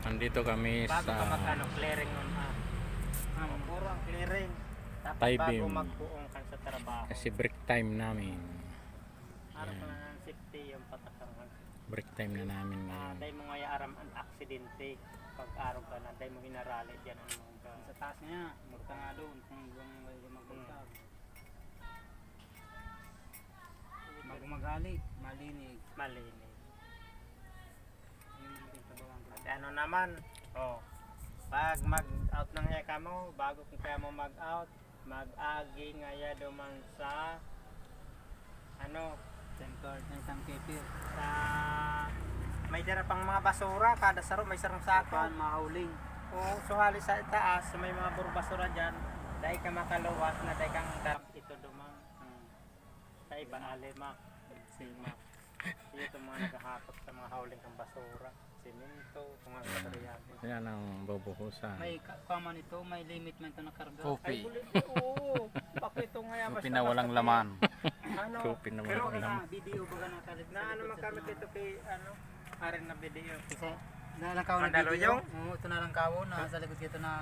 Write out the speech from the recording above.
Nandito kami Bago ka sa magkano, clearing nun ah. Um, puro ang clearing. Tapos Taibim. bago magbuong ka sa trabaho. kasi break time namin. Araw ka na ng safety yung patakarang. Break time na namin ngayon. dahil mo nga aram ang aksidente. Pag araw ka na, dahil mo hinarali dyan ang mga Sa taas niya, murta nga doon kung hanggang magbuntag. Bago maghali, malinig. Naman, oh, pag mag-out ng yaka mo, bago kung kaya mo mag-out, mag-agi nga ya duman sa, ano, card na isang kipir. sa, may dira pang mga basura, kada saro may sarang sako. Saan mahauling. Oo, suhali sa itaas, may mga buro basura dyan, dahil ka makaluwas na dahil kang darap ito dumang. Hmm. Sa iba, alima, sima. Naghahatot sa mga hauling ng basura, simento, mga materials. Yan ang bubuhusan. May ka- kama nito, may limit man ito na karga. Ay, Coffee. ulit, oo. Bakit ito nga yan? Coffee na walang laman. Ano? Coffee na Pero walang laman. ina, video baga nakalit Na ano makamit ito kay, ano, arin na video. Isa, nalang kawo na Mandalo video. yung? Oo, ito na lang kawo na sa likod dito na